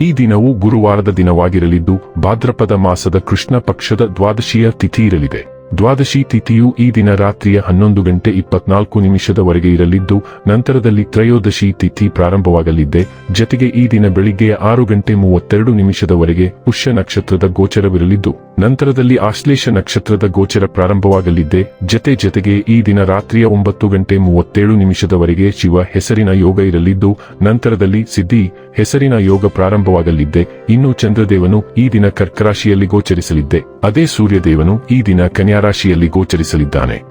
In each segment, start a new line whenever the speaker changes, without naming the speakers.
ಈ ದಿನವು ಗುರುವಾರದ ದಿನವಾಗಿರಲಿದ್ದು ಭಾದ್ರಪದ ಮಾಸದ ಕೃಷ್ಣ ಪಕ್ಷದ ದ್ವಾದಶಿಯ ತಿಥಿ ಇರಲಿದೆ. ದ್ವಾದಶಿ ತಿಥಿಯು ಈ ದಿನ ರಾತ್ರಿಯ ಹನ್ನೊಂದು ಗಂಟೆ ಇಪ್ಪತ್ನಾಲ್ಕು ನಿಮಿಷದವರೆಗೆ ಇರಲಿದ್ದು, ನಂತರದಲ್ಲಿ ತ್ರಯೋದಶಿ ತಿಥಿ ಪ್ರಾರಂಭವಾಗಲಿದ್ದೆ. ಜತೆಗೆ ಈ ದಿನ ಬೆಳಿಗ್ಗೆಯ ಆರು ಗಂಟೆ ಮೂವತ್ತೆರಡು ನಿಮಿಷದವರೆಗೆ ಪುಷ್ಯ ನಕ್ಷತ್ರದ ಗೋಚರವಿರಲಿದ್ದು, ನಂತರದಲ್ಲಿ ಆಶ್ಲೇಷ ನಕ್ಷತ್ರದ ಗೋಚರ ಪ್ರಾರಂಭವಾಗಲಿದ್ದೆ. ಜತೆ ಜತೆಗೆ ಈ ದಿನ ರಾತ್ರಿಯ ಒಂಬತ್ತು ಗಂಟೆ ಮೂವತ್ತೇಳು ನಿಮಿಷದವರೆಗೆ ಶಿವ ಹೆಸರಿನ ಯೋಗ ಇರಲಿದ್ದು, ನಂತರದಲ್ಲಿ ಸಿದ್ಧಿ ಹೆಸರಿನ ಯೋಗ ಪ್ರಾರಂಭವಾಗಲಿದ್ದೆ. ಇನ್ನು ಚಂದ್ರದೇವನು ಈ ದಿನ ಕರ್ಕರಾಶಿಯಲ್ಲಿ ಗೋಚರಿಸಲಿದ್ದೆ. ಅದೇ ಸೂರ್ಯದೇವನು ಈ ದಿನ ಕನ್ಯಾ ರಾಶಿಯಲ್ಲಿ ಗೋಚರಿಸಲಿದ್ದಾನೆ.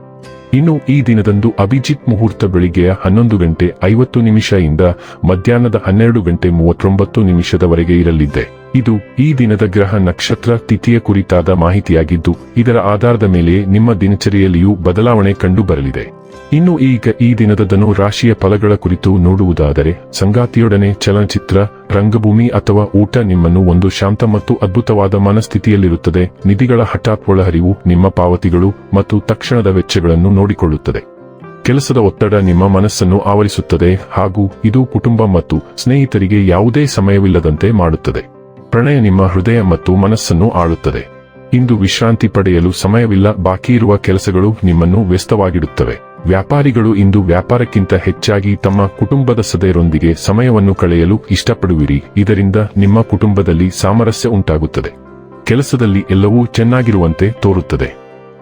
ಇನ್ನು ಈ ದಿನದಂದು ಅಭಿಜಿತ್ ಮುಹೂರ್ತ ಬೆಳಿಗ್ಗೆಯ ಹನ್ನೊಂದು ಗಂಟೆ ಐವತ್ತು ನಿಮಿಷದಿಂದ ಮಧ್ಯಾಹ್ನದ ಹನ್ನೆರಡು ಗಂಟೆ ಮೂವತ್ತೊಂಬತ್ತು ನಿಮಿಷದವರೆಗೆ ಇರಲಿದೆ ಇದು ಈ ದಿನದ ಗ್ರಹ ನಕ್ಷತ್ರ ತಿಥಿಯ ಕುರಿತಾದ ಮಾಹಿತಿಯಾಗಿದ್ದು, ಇದರ ಆಧಾರದ ಮೇಲೆ ನಿಮ್ಮ ದಿನಚರಿಯಲ್ಲಿಯೂ ಬದಲಾವಣೆ ಕಂಡು ಬರಲಿದೆ ಇನ್ನು ಈಗ ಈ ದಿನದ ಧನು ರಾಶಿಯ ಫಲಗಳ ಕುರಿತು ನೋಡುವುದಾದರೆ, ಸಂಗಾತಿಯೊಡನೆ ಚಲನಚಿತ್ರ, ರಂಗಭೂಮಿ ಅಥವಾ ಊಟ ನಿಮ್ಮನ್ನು ಒಂದು ಶಾಂತ ಮತ್ತು ಅದ್ಭುತವಾದ ಮನಸ್ಥಿತಿಯಲ್ಲಿರುತ್ತದೆ. ನಿಧಿಗಳ ಹಠಾತ್ ಒಳಹರಿವು ನಿಮ್ಮ ಪಾವತಿಗಳು ಮತ್ತು ತಕ್ಷಣದ ವೆಚ್ಚಗಳನ್ನು ನೋಡಿಕೊಳ್ಳುತ್ತದೆ. ಕೆಲಸದ ಒತ್ತಡ ನಿಮ್ಮ ಮನಸ್ಸನ್ನು ಆವರಿಸುತ್ತದೆ ಹಾಗೂ ಇದು ಕುಟುಂಬ ಮತ್ತು ಸ್ನೇಹಿತರಿಗೆ ಯಾವುದೇ ಸಮಯವಿಲ್ಲದಂತೆ ಮಾಡುತ್ತದೆ. ಪ್ರಣಯ ನಿಮ್ಮ ಹೃದಯ ಮತ್ತು ಮನಸ್ಸನ್ನು ಆಳುತ್ತದೆ. ಇಂದು ವಿಶ್ರಾಂತಿ ಪಡೆಯಲು ಸಮಯವಿಲ್ಲ, ಬಾಕಿ ಇರುವ ಕೆಲಸಗಳು ನಿಮ್ಮನ್ನು ವ್ಯಸ್ತವಾಗಿಡುತ್ತವೆ. ವ್ಯಾಪಾರಿಗಳು ಇಂದು ವ್ಯಾಪಾರಕ್ಕಿಂತ ಹೆಚ್ಚಾಗಿ ತಮ್ಮ ಕುಟುಂಬದ ಸದಸ್ಯರೊಂದಿಗೆ ಸಮಯವನ್ನು ಕಳೆಯಲು ಇಷ್ಟಪಡುವಿರಿ. ಇದರಿಂದ ನಿಮ್ಮ ಕುಟುಂಬದಲ್ಲಿ ಸಾಮರಸ್ಯ ಉಂಟಾಗುತ್ತದೆ. ಕೆಲಸದಲ್ಲಿ ಎಲ್ಲವೂ ಚೆನ್ನಾಗಿರುವಂತೆ ತೋರುತ್ತದೆ.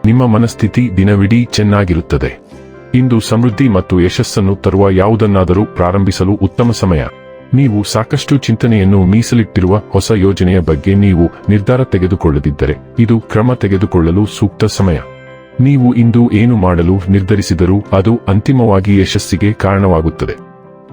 ನಿಮ್ಮ ಮನಸ್ಥಿತಿ ದಿನವಿಡೀ ಚೆನ್ನಾಗಿರುತ್ತದೆ. ಇಂದು ಸಮೃದ್ಧಿ ಮತ್ತು ಯಶಸ್ಸನ್ನು ತರುವ ಯಾವುದನ್ನಾದರೂ ಪ್ರಾರಂಭಿಸಲು ಉತ್ತಮ ಸಮಯ. ನೀವು ಸಾಕಷ್ಟು ಚಿಂತನೆಯನ್ನು ಮೀಸಲಿಟ್ಟಿರುವ ಹೊಸ ಯೋಜನೆಯ ಬಗ್ಗೆ ನೀವು ನಿರ್ಧಾರ ತೆಗೆದುಕೊಳ್ಳದಿದ್ದರೆ, ಇದು ಕ್ರಮ ತೆಗೆದುಕೊಳ್ಳಲು ಸೂಕ್ತ ಸಮಯ. ನೀವು ಇಂದು ಏನು ಮಾಡಲು ನಿರ್ಧರಿಸಿದರೂ ಅದು ಅಂತಿಮವಾಗಿ ಯಶಸ್ಸಿಗೆ ಕಾರಣವಾಗುತ್ತದೆ.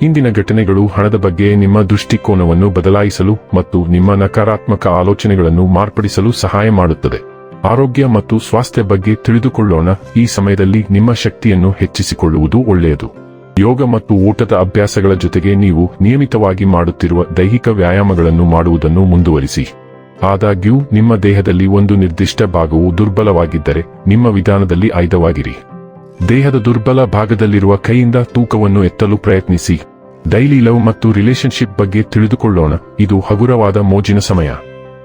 ಇಂದಿನ ಘಟನೆಗಳು ಹಣದ ಬಗ್ಗೆ ನಿಮ್ಮ ದೃಷ್ಟಿಕೋನವನ್ನು ಬದಲಾಯಿಸಲು ಮತ್ತು ನಿಮ್ಮ ನಕಾರಾತ್ಮಕ ಆಲೋಚನೆಗಳನ್ನು ಮಾರ್ಪಡಿಸಲು ಸಹಾಯ ಮಾಡುತ್ತದೆ. ಆರೋಗ್ಯ ಮತ್ತು ಸ್ವಾಸ್ಥ್ಯ ಬಗ್ಗೆ ತಿಳಿದುಕೊಳ್ಳೋಣ. ಈ ಸಮಯದಲ್ಲಿ ನಿಮ್ಮ ಶಕ್ತಿಯನ್ನು ಹೆಚ್ಚಿಸಿಕೊಳ್ಳುವುದು ಒಳ್ಳೆಯದು. ಯೋಗ ಮತ್ತು ಊಟದ ಅಭ್ಯಾಸಗಳ ಜೊತೆಗೆ ನೀವು ನಿಯಮಿತವಾಗಿ ಮಾಡುತ್ತಿರುವ ದೈಹಿಕ ವ್ಯಾಯಾಮಗಳನ್ನು ಮಾಡುವುದನ್ನು ಮುಂದುವರಿಸಿ. ಆದಾಗ್ಯೂ, ನಿಮ್ಮ ದೇಹದಲ್ಲಿ ಒಂದು ನಿರ್ದಿಷ್ಟ ಭಾಗವು ದುರ್ಬಲವಾಗಿದ್ದರೆ, ನಿಮ್ಮ ವಿಧಾನದಲ್ಲಿ ಆಯ್ದವಾಗಿರಿ. ದೇಹದ ದುರ್ಬಲ ಭಾಗದಲ್ಲಿರುವ ಕೈಯಿಂದ ತೂಕವನ್ನು ಎತ್ತಲು ಪ್ರಯತ್ನಿಸಿ. ಡೈಲಿ ಲವ್ ಮತ್ತು ರಿಲೇಶನ್ಶಿಪ್ ಬಗ್ಗೆ ತಿಳಿದುಕೊಳ್ಳೋಣ. ಇದು ಹಗುರವಾದ ಮೋಜಿನ ಸಮಯ.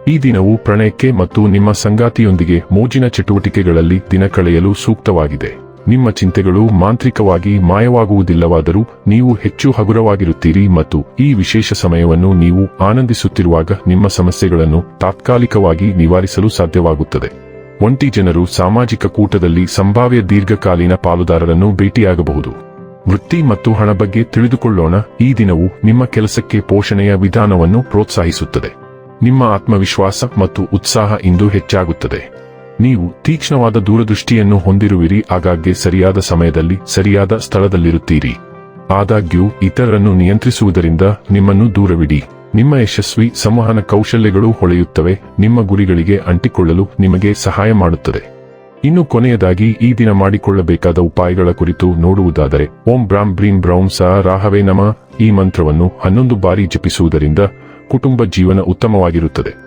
ಈ ದಿನವು ಪ್ರಣಯಕ್ಕೆ ಮತ್ತು ನಿಮ್ಮ ಸಂಗಾತಿಯೊಂದಿಗೆ ಮೋಜಿನ ಚಟುವಟಿಕೆಗಳಲ್ಲಿ ದಿನ ಕಳೆಯಲು ಸೂಕ್ತವಾಗಿದೆ. ನಿಮ್ಮ ಚಿಂತೆಗಳು ಮಾಂತ್ರಿಕವಾಗಿ ಮಾಯವಾಗುವುದಿಲ್ಲವಾದರೂ ನೀವು ಹೆಚ್ಚು ಹಗುರವಾಗಿರುತ್ತೀರಿ ಮತ್ತು ಈ ವಿಶೇಷ ಸಮಯವನ್ನು ನೀವು ಆನಂದಿಸುತ್ತಿರುವಾಗ ನಿಮ್ಮ ಸಮಸ್ಯೆಗಳನ್ನು ತಾತ್ಕಾಲಿಕವಾಗಿ ನಿವಾರಿಸಲು ಸಾಧ್ಯವಾಗುತ್ತದೆ. ಒಂಟಿ ಜನರು ಸಾಮಾಜಿಕ ಕೂಟದಲ್ಲಿ ಸಂಭಾವ್ಯ ದೀರ್ಘಕಾಲೀನ ಪಾಲುದಾರರನ್ನು ಭೇಟಿಯಾಗಬಹುದು. ವೃತ್ತಿ ಮತ್ತು ಹಣ ಬಗ್ಗೆ ತಿಳಿದುಕೊಳ್ಳೋಣ. ಈ ದಿನವು ನಿಮ್ಮ ಕೆಲಸಕ್ಕೆ ಪೋಷಣೆಯ ವಿಧಾನವನ್ನು ಪ್ರೋತ್ಸಾಹಿಸುತ್ತದೆ. ನಿಮ್ಮ ಆತ್ಮವಿಶ್ವಾಸ ಮತ್ತು ಉತ್ಸಾಹ ಇಂದು ಹೆಚ್ಚಾಗುತ್ತದೆ. ನೀವು ತೀಕ್ಷ್ಣವಾದ ದೂರದೃಷ್ಟಿಯನ್ನು ಹೊಂದಿರುವಿರಿ, ಆಗಾಗ್ಗೆ ಸರಿಯಾದ ಸಮಯದಲ್ಲಿ ಸರಿಯಾದ ಸ್ಥಳದಲ್ಲಿರುತ್ತೀರಿ. ಆದಾಗ್ಯೂ, ಇತರರನ್ನು ನಿಯಂತ್ರಿಸುವುದರಿಂದ ನಿಮ್ಮನ್ನು ದೂರವಿಡಿ. ನಿಮ್ಮ ಯಶಸ್ವಿ ಸಂವಹನ ಕೌಶಲ್ಯಗಳು ಹೊಳೆಯುತ್ತವೆ, ನಿಮ್ಮ ಗುರಿಗಳಿಗೆ ಅಂಟಿಕೊಳ್ಳಲು ನಿಮಗೆ ಸಹಾಯ ಮಾಡುತ್ತದೆ. ಇನ್ನು ಕೊನೆಯದಾಗಿ, ಈ ದಿನ ಮಾಡಿಕೊಳ್ಳಬೇಕಾದ ಉಪಾಯಗಳ ಕುರಿತು ನೋಡುವುದಾದರೆ, ಓಂ ಬ್ರಾಂ ಬ್ರೀಂ ಬ್ರೌನ್ ಸಹ ರಾಹವೇ ನಮ. ಈ ಮಂತ್ರವನ್ನು ಹನ್ನೊಂದು ಬಾರಿ ಜಪಿಸುವುದರಿಂದ ಕುಟುಂಬ ಜೀವನ ಉತ್ತಮವಾಗಿರುತ್ತದೆ.